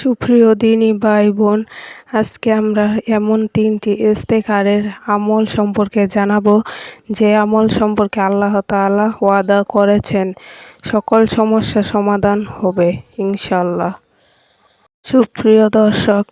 সুপ্রিয় দিনী ভাই বোন আজকে আমরা এমন তিনটি ইস্তেখারের আমল সম্পর্কে জানাব, যে আমল সম্পর্কে আল্লাহ তাআলা ওয়াদা করেছেন। সকল সমস্যা সমাধান হবে ইনশাল্লাহ সুপ্রিয় দর্শক,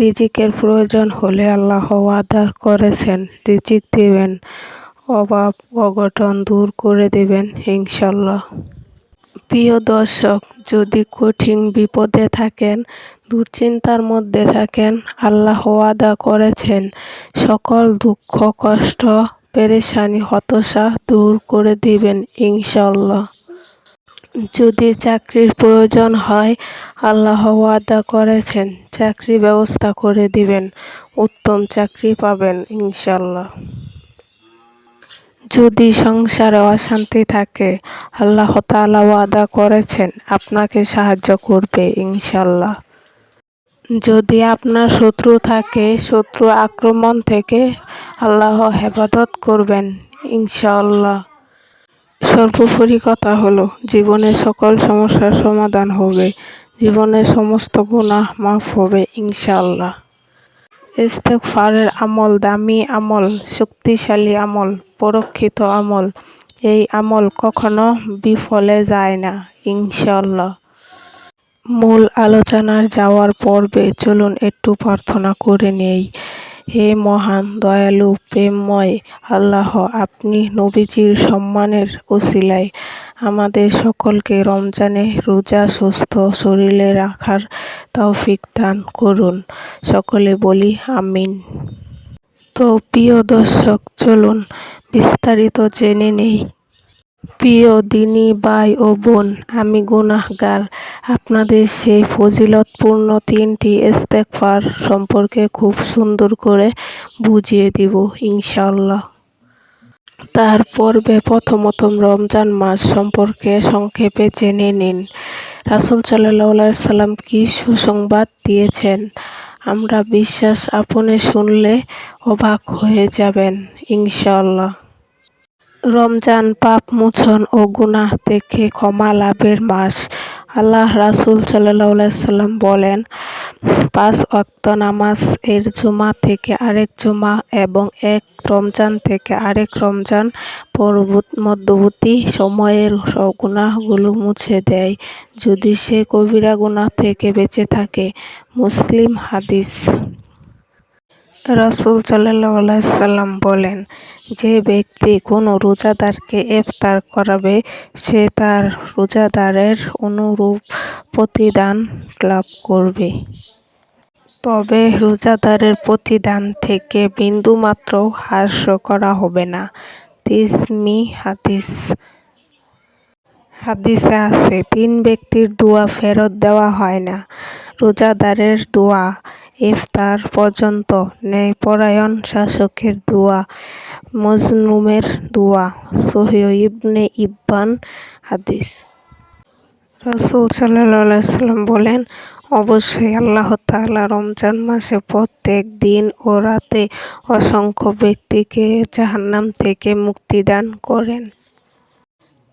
রিজিকের প্রয়োজন হলে আল্লাহ ওয়াদা করেছেন, রিজিক দেবেন, অভাব, অঘটন দূর করে দেবেন ইনশাল্লাহ প্রিয় দর্শক, যদি কঠিন বিপদে থাকেন, দুশ্চিন্তার মধ্যে থাকেন, আল্লাহ ওয়াদা করেছেন, সকল দুঃখ, কষ্ট, পেরেশানি, হতাশা দূর করে দিবেন ইনশাল্লাহ যদি চাকরির প্রয়োজন হয়, আল্লাহ ওয়াদা করেছেন, চাকরি ব্যবস্থা করে দিবেন, উত্তম চাকরি পাবেন ইনশাল্লাহ যদি সংসারে অশান্তি থাকে, আল্লাহ তাআলা ওয়াদা করেছেন, আপনাকে সাহায্য করবে ইনশাল্লাহ যদি আপনার শত্রু থাকে, শত্রু আক্রমণ থেকে আল্লাহ হেফাজত করবেন ইনশাল্লাহ সর্বোপরি কথা হলো, জীবনের সকল সমস্যার সমাধান হবে, জীবনের সমস্ত গুনাহ মাফ হবে ইনশাল্লাহ ইস্তেগফারের আমল, দামি আমল, শক্তিশালী আমল, পরক্ষিত আমল, এই আমল কখনো বিফলে যায় না ইনশাল্লাহ মূল আলোচনার যাওয়ার পর্বে চলুন একটু প্রার্থনা করে নেই। হে মহান, দয়ালু, প্রেমময় আল্লাহ, আপনি নবীজির সম্মানের ওসিলায় আমাদের সকলকে রমজানে রোজা, সুস্থ শরীরে রাখার তৌফিক দান করুন। সকলে বলি আমিন। তো প্রিয় দর্শক, চলুন বিস্তারিত জেনে নেই। প্রিয় দিনী ভাই ও বোন, আমি গুনাহগার। আপনাদের সেই ফজিলতপূর্ণ তিনটি ইস্তেগফার সম্পর্কে খুব সুন্দর করে বুঝিয়ে দিব ইনশাল্লাহ তার পর্বে প্রথমত রমজান মাস সম্পর্কে সংক্ষেপে জেনে নিন। রাসুল সাল্লাহ সাল্লাম কি সুসংবাদ দিয়েছেন? আমরা বিশ্বাস আপনে শুনলে অবাক হয়ে যাবেন ইনশাল্লাহ রমজান পাপ মোচন ও গুনাহ থেকে ক্ষমা লাভের মাস। আল্লাহ রাসুল সাল্লাম বলেন, পাঁচ অক্ত নামাজ এর জুমা থেকে আরেক জুমা এবং এক রমজান থেকে আরেক রমজান মধ্যবর্তী সময়ের গুনাহগুলো মুছে দেয়। যদি সে কবিরা গুনাহ থেকে বেঁচে থাকে, মুসলিম হাদিস রাসুল সাল্লাম বলেন, যে ব্যক্তি কোনো রোজাদারকে ইফতার করাবে, সে তার রোজাদারের অনুরূপ প্রতিদান লাভ করবে। তবে রোজাদারের প্রতিদান থেকে বিন্দুমাত্র হ্রাস করা হবে না। তিসমি হাদিস। হাদিসে আছে, তিন ব্যক্তির দোয়া ফেরত দেওয়া হয় না। রোজাদারের দোয়া ইফতার পর্যন্ত ন্যায়পরায়ণ শাসকের দোয়া, মজলুমের দোয়া, সহিহ ইবনে ইব্বান হাদিস। রসুল সাল্লাম বলেন, অবশ্যই আল্লাহ তাআলা রমজান মাসে প্রত্যেক দিন ও রাতে অসংখ্য ব্যক্তিকে জাহান্নাম থেকে মুক্তিদান করেন।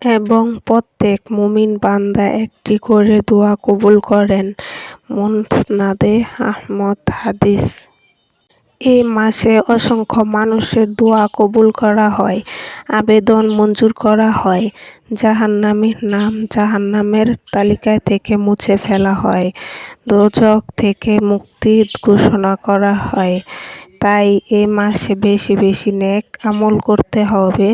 এবং প্রত্যেক মুমিন বান্দা একটি করে দোয়া কবুল করেন। মুসনাদে আহমদ হাদিস। এ মাসে অসংখ্য মানুষের দোয়া কবুল করা হয়, আবেদন মঞ্জুর করা হয় জাহান্নামীর নাম জাহান্নামের তালিকায় থেকে মুছে ফেলা হয়, দোজক থেকে মুক্তি ঘোষণা করা হয়। তাই এ মাসে বেশি বেশি নেক আমল করতে হবে,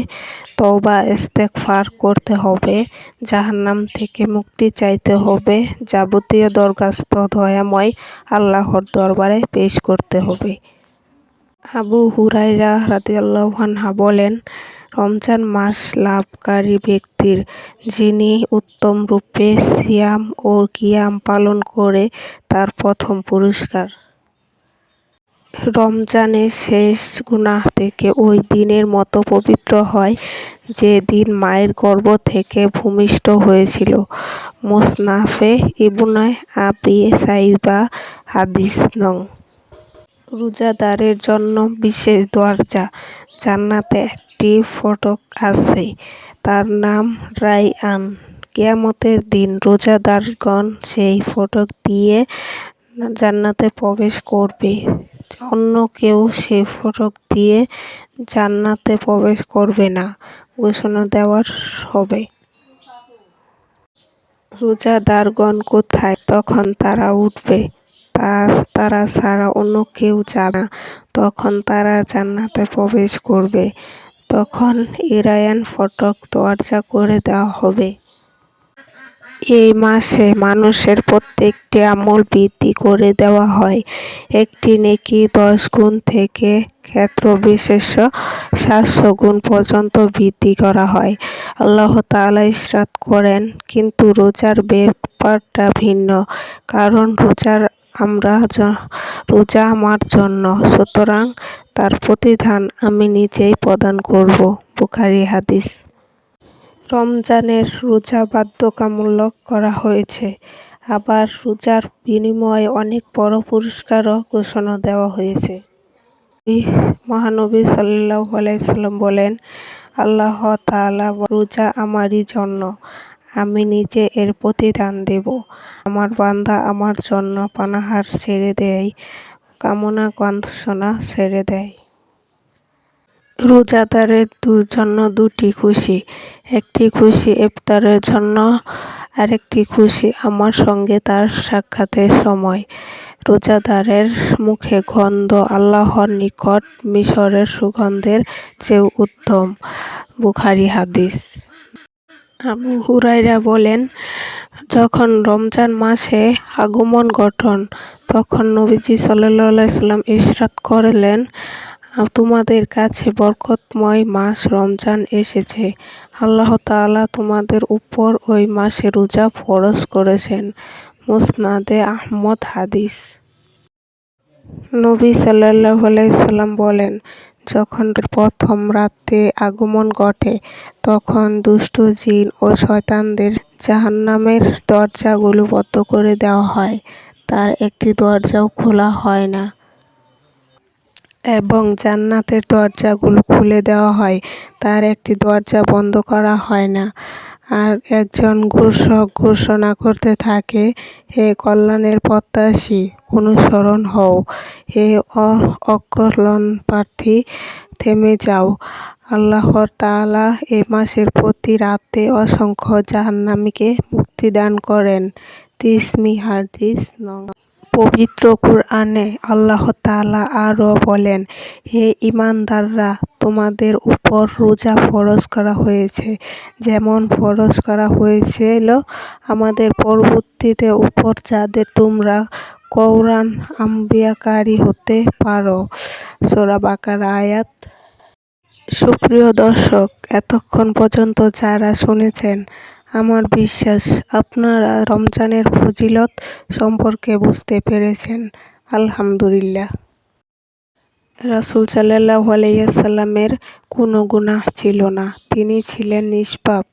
তওবা, ইস্তেগফার করতে হবে, জাহান্নাম থেকে মুক্তি চাইতে হবে, যাবতীয় দরখাস্ত দয়াময় আল্লাহর দরবারে পেশ করতে হবে। আবু হুরাইরা রাদিয়াল্লাহু আনহা বলেন, রমজান মাস লাভকারী ব্যক্তির যিনি উত্তম রূপে সিয়াম ও কিয়াম পালন করে, তার প্রথম পুরস্কার। রমজানের শেষ গুনাহ থেকে ওই দিনের মতো পবিত্র হয় যে দিন মায়ের গর্ভ থেকে ভূমিষ্ঠ হয়েছিল। মোসনাফে ইবনায় আবি সাইবা হাদিস নং। রোজাদারের জন্য বিশেষ দরজা, জান্নাতে একটি ফটক আছে, তার নাম রাইআন। কেয়ামতের দিন রোজাদারগণ সেই ফটক দিয়ে জান্নাতে প্রবেশ করবে। অন্য কেউ সে ফটক দিয়ে জান্নাতে প্রবেশ করবে না। ঘোষণা দেওয়া হবে। রোজাদারগণ কোথায়? তখন তারা উঠবে। তারা ছাড়া অন্য কেউ যাবে না। তখন তারা জান্নাতে প্রবেশ করবে। তখন ইরায়ান ফটক দরজা করে দেওয়া হবে। এই মাসে মানুষের প্রত্যেকটি আমল বৃদ্ধি করে দেওয়া হয়। একটি নেকি দশ গুণ থেকে ক্ষেত্রবিশেষে সাতশো গুণ পর্যন্ত বৃদ্ধি করা হয়। আল্লাহ তাআলা ইরশাদ করেন, কিন্তু রোজার ব্যাপারটা ভিন্ন, কারণ রোজার আমরা রোজা আমার জন্য, সুতরাং তার প্রতিদান আমি নিজেই প্রদান করব। বুখারী হাদিস। রমজানের রোজা বাধ্যতামূলক করা হয়েছে। আবার রোজার বিনিময়ে অনেক বড় পুরস্কারও ঘোষণা দেওয়া হয়েছে। মহানবী সাল্লাল্লাহু আলাইহি সাল্লাম বলেন, আল্লাহ তাআলা রোজা আমারই জন্য, আমি নিজে এর প্রতিদান দেব। আমার বান্দা আমার জন্য পানাহার ছেড়ে দেয় কামনা কাঞ্চনা ছেড়ে দেয়। রোজাদারের জন্য দুটি খুশি, একটি খুশি ইফতারের জন্য আরেকটি খুশি আমার সঙ্গে তার সাক্ষাতের সময়। রোজাদারের মুখে গন্ধ আল্লাহর নিকট মিশরের সুগন্ধের চেয়েও উত্তম। বুখারি হাদিস। আবু হুরায়রা বলেন, যখন রমজান মাসে আগমন ঘটন, তখন নবীজি আলাইহি সাল্লাম ইরশাদ করলেন তোমাদের কাছে বরকতময় মাস রমজান এসেছে। আল্লাহ তাআলা তোমাদের উপর ওই মাসে রোজা ফরজ করেছেন। মুসনাদে আহমদ হাদিস। নবী আলাইহি সাল্লাম বলেন, যখন প্রথম রাতে আগমন ঘটে, তখন দুষ্ট জিন ও শয়তানদের জাহান্নামের দরজাগুলো বন্ধ করে দেওয়া হয়। তার একটি দরজাও খোলা হয় না। এবং জান্নাতের দরজাগুলো খুলে দেওয়া হয়। তার একটি দরজা বন্ধ করা হয় না। আর একজন ঘোষক ঘোষণা করতে থাকে, হে কল্যাণের প্রত্যাশী, অনুসরণ হও। হে অকল্যাণ প্রার্থী, থেমে যাও। আল্লাহর তাআলা এ মাসের প্রতি রাতে অসংখ্য জাহান্নামীকে মুক্তি দান করেন। তিসমি হাদিস নং পবিত্র কুরআনে আল্লাহ তাআলা আরও বলেন, হে ঈমানদাররা, তোমাদের উপর রোজা ফরজ করা হয়েছে। যেমন ফরজ করা হয়েছিল আমাদের পরবর্তীতে উপর যাদের তোমরা কোরআন আম্বিয়াকারী হতে পারো। সূরা বাকারা আয়াত। সুপ্রিয় দর্শক, এতক্ষণ পর্যন্ত যারা শুনেছেন আমার বিশ্বাস, আপনারা রমজানের ফজিলত সম্পর্কে বুঝতে পেরেছেন। আলহামদুলিল্লাহ। রাসুল সাল্লাল্লাহু আলাইসাল্লামের কোনো গুনাহ ছিল না। তিনি ছিলেন নিষ্পাপ।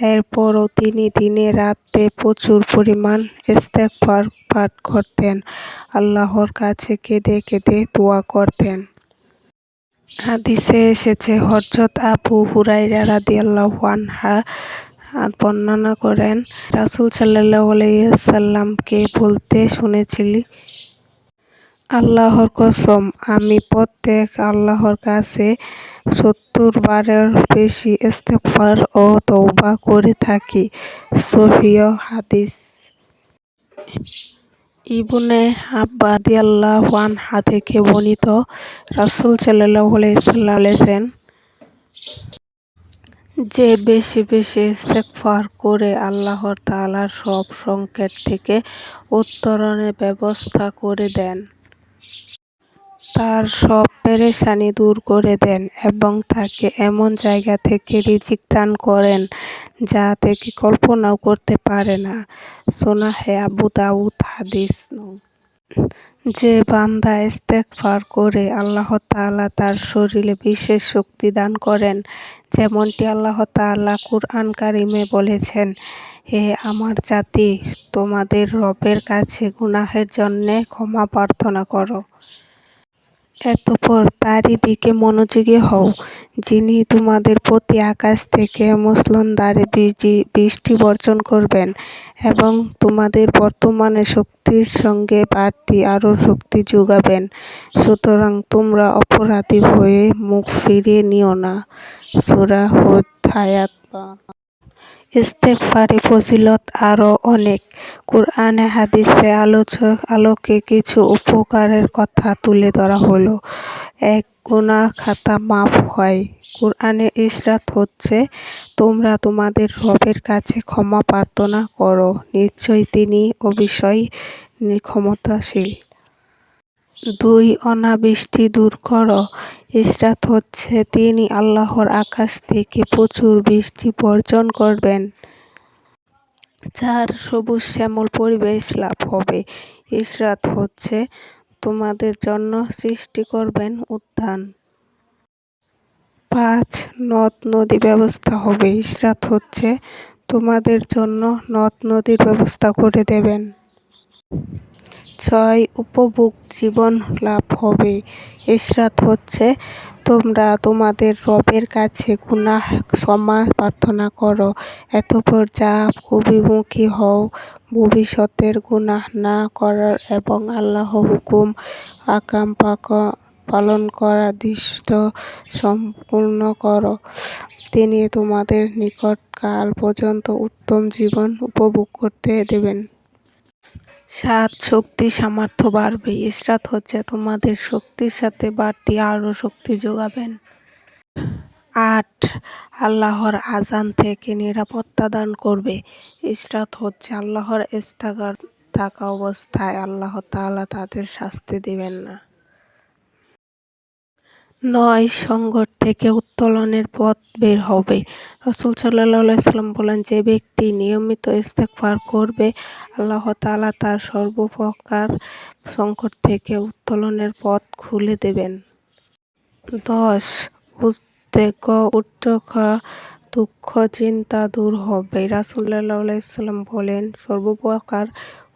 এরপরও তিনি দিনে রাতে প্রচুর পরিমাণ ইস্তেগফার পাঠ করতেন। আল্লাহর কাছে কেঁদে কেঁদে দোয়া করতেন। হাদিসে এসেছে হজরত আবু হুরাইরা রাদিয়াল্লাহু আনহা বর্ণনা করেন। রাসুল সাল্লাহ আলাইসাল্লামকে বলতে শুনেছিলি, আল্লাহর কসম, আমি প্রত্যেক আল্লাহর কাছে সত্তর বারের বেশি ইস্তেগফার ও তৌবা করে থাকি। সহিহ হাদিস। ইবনে আব্বা আল্লাহ ওয়ান থেকে বর্ণিত রাসূল সাল্লাল্লাহু আলাইহি সাল্লাম বলেছেন যে বেশি বেশি ইস্তেগফার করে আল্লাহ তাআলার সব সংকট থেকে উত্তরণের ব্যবস্থা করে দেন। তার সব পেরেশানি দূর করে দেন এবং তাকে এমন জায়গা থেকে রিজিক দান করেন যা থেকে কল্পনাও করতে পারে না। সোনাহে আবু দাউদ হাদিস। যে বান্দা ইস্তেগফার করে আল্লাহ তাআলা তার শরীরে বিশেষ শক্তি দান করেন, যেমনটি আল্লাহ তাআলা কুরআন কারিমে বলেছেন, হে আমার জাতি, তোমাদের রবের কাছে গুনাহের জন্যে ক্ষমা প্রার্থনা করো। এতপর তারই দিকে মনোযোগী হও। যিনি তোমাদের প্রতি আকাশ থেকে মুষলধারে বৃষ্টি বর্ষণ করবেন এবং তোমাদের বর্তমানে শক্তির সঙ্গে বাড়তি আরও শক্তি যোগাবেন। সুতরাং তোমরা অপরাধী হয়ে মুখ ফিরিয়ে নিও না। সূরা হুদ আয়াত ইস্তেগফারের ফজিলত আরও অনেক। কুরআনে, হাদিসে আলোচক, আলোকে কিছু উপকারের কথা তুলে ধরা হলো। এক গোনা খাতা মাফ হয়। কুরআনের ইশারাত হচ্ছে, তোমরা তোমাদের রবের কাছে ক্ষমা প্রার্থনা করো। নিশ্চয়ই তিনি অবিষয় ক্ষমতাশীল। দুই, অনাবৃষ্টি দূর করো। ইশরাত হচ্ছে, তিনি আল্লাহর আকাশ থেকে প্রচুর বৃষ্টি বর্জন করবেন। চার, সবুজ শ্যামল পরিবেশ লাভ হবে। ইশরাত হচ্ছে তোমাদের জন্য সৃষ্টি করবেন উদ্যান। পাঁচ, নদ নদী ব্যবস্থা হবে। ইশরাত হচ্ছে তোমাদের জন্য নদ নদীর ব্যবস্থা করে দেবেন। ছয় উপভোগ জীবন লাভ হবে। ইশরাত হচ্ছে, তোমরা তোমাদের রবের কাছে গুনাহ ক্ষমা প্রার্থনা করো। অতঃপর যা অভিমুখী হও, ভবিষ্যতের গুনাহ না করার এবং আল্লাহ হুকুম, আকাম পাক, পালন করার দৃষ্ট সম্পূর্ণ করো। তিনি তোমাদের নিকট কাল পর্যন্ত উত্তম জীবন উপভোগ করতে দেবেন। সাত শক্তি সামর্থ্য বাড়বে। ইশরাত হচ্ছে তোমাদের শক্তির সাথে বাড়তি আরও শক্তি যোগাবেন। আট, আল্লাহর আজান থেকে নিরাপত্তা দান করবে। ইসরাত হচ্ছে আল্লাহর ইস্তাগার থাকা অবস্থায় আল্লাহ তাআলা তাদের শাস্তি দেবেন না। নয় সংকট থেকে উত্তোলনের পথ বের হবে। রসুল সাল্লাম বলেন, যে ব্যক্তি নিয়মিত ইস্তেগফার করবে, আল্লাহ তাআলা তার সর্বপ্রকার সংকট থেকে উত্তোলনের পথ খুলে দেবেন। দশ, উদ্বেগ উচ্চকা দুঃখ, চিন্তা দূর হবে। রাসুল্লাহ বলেন, সর্বপ্রকার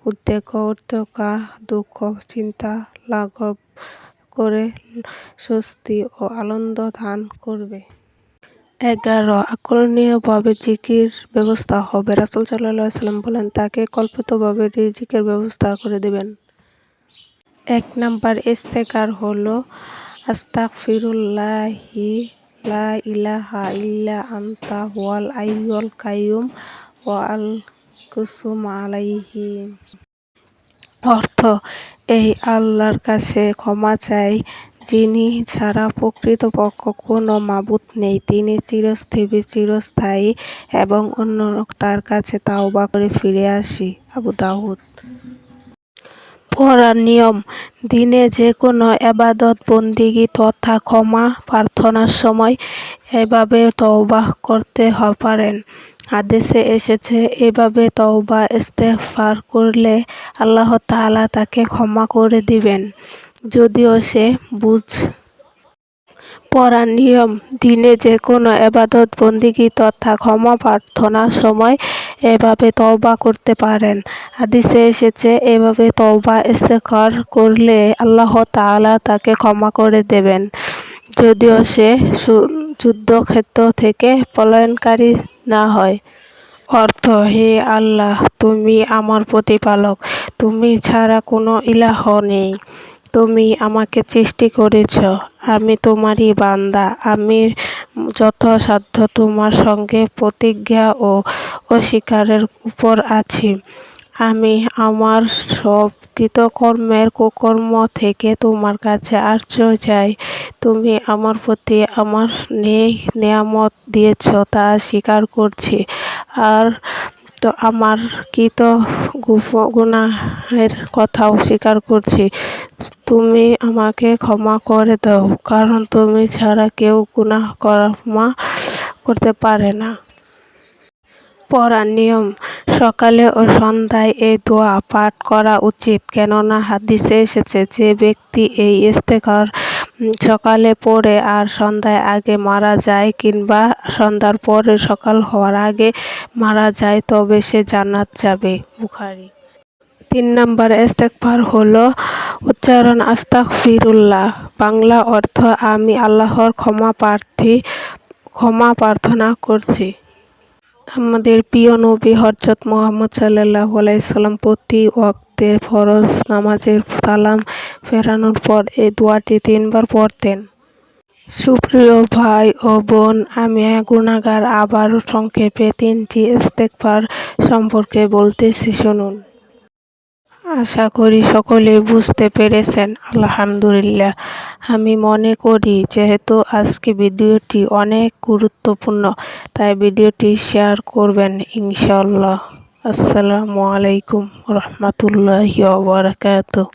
উদ্বেগ উচ্চকা দুঃখ, চিন্তা, লাঘব করে স্বস্তি ও আনন্দ দান করবে। এগারো, আকর্ষণীয়ভাবে জিকির ব্যবস্থা হবে। রাসুল সাল্লাহ সাল্লাম বলেন, তাকে কল্পিতভাবে রিজিকের ব্যবস্থা করে দেবেন। এক নাম্বার ইস্তেকার হলো, আস্তাগফিরুল্লাহি লা ইলাহা ইল্লা আনতা ওয়াল আইয়ুল কাইয়ুম ওয়াল কুসুম আলাইহি। অর্থ এই আল্লাহর কাছে ক্ষমা চাই, যিনি ছাড়া প্রকৃতপক্ষ কোনো মাবুত নেই। তিনি চিরস্থির চিরস্থায়ী এবং অন্য তার কাছে তাওবা করে ফিরে আসি, আবু দাউদ। পড়ার নিয়ম, দিনে যে কোনো এবাদত, বন্দিগি তথা ক্ষমা প্রার্থনার সময় এভাবে তওবা করতে পারেন। আদেশে এসেছে, এভাবে তওবা ইস্তেগফার করলে আল্লাহ তাআলা তাকে ক্ষমা করে দিবেন। যদিও সে বুঝ পড়ার নিয়ম, দিনে যে কোনো এবাদত, বন্দিগি তথা ক্ষমা প্রার্থনার সময় এভাবে তওবা করতে পারেন। হাদিসে এসেছে, এভাবে তওবা ইস্তেগফার করলে আল্লাহ তাআলা তাকে ক্ষমা করে দেবেন। যদিও সে, যুদ্ধক্ষেত্র থেকে পলায়নকারী না হয়। অর্থ, হে আল্লাহ, তুমি আমার প্রতিপালক। তুমি ছাড়া কোনো ইলাহ নেই। তুমি আমাকে সৃষ্টি করেছ। আমি তোমারই বান্দা। আমি যথাসাধ্য তোমার সঙ্গে প্রতিজ্ঞা ও অস্বীকারের উপর আছি। আমি আমার সব কৃতকর্মের কুকর্ম থেকে তোমার কাছে আশ্রয় চাই। তুমি আমার প্রতি আমার নেই, নেয়ামত দিয়েছ তা স্বীকার করছি। আর তো আমার কৃত গুনাহের কথাও স্বীকার করছি। তুমি আমাকে ক্ষমা করে দাও, কারণ তুমি ছাড়া কেউ গুনাহ ক্ষমা করতে পারে না। পড়ার নিয়ম সকালে ও সন্ধ্যায় এই দোয়া পাঠ করা উচিত। কেননা হাদিসে এসেছে যে ব্যক্তি এই ইস্তেগফার সকালে পড়ে আর সন্ধ্যায় আগে মারা যায় কিংবা সন্ধ্যার পরে সকাল হওয়ার আগে মারা যায়, তবে সে জান্নাত যাবে। বুখারী। তিন নম্বর ইস্তেগফার হলো উচ্চারণ আস্তাক ফিরুল্লাহ বাংলা অর্থ আমি আল্লাহর ক্ষমা প্রার্থী, ক্ষমা প্রার্থনা করছি। আমাদের প্রিয় নবী হজরত মোহাম্মদ সাল্লাহ আলাইসাল্লাম প্রতি ওয়াক্তের ফরজ নামাজের সালাম ফেরানোর পর এই দোয়াটি তিনবার পড়তেন। সুপ্রিয় ভাই ও বোন, আমি গুণাগার আবার সংক্ষেপে তিনটি ইস্তেকবার সম্পর্কে বলতেছি, শুনুন। আশা করি সকলে বুঝতে পেরেছেন, আলহামদুলিল্লাহ। আমি মনে করি যেহেতু আজকে ভিডিওটি অনেক গুরুত্বপূর্ণ, তাই ভিডিওটি শেয়ার করবেন ইনশাল্লাহ আসসালামু আলাইকুম রহমতুল্লাহ বারাকাতুহ।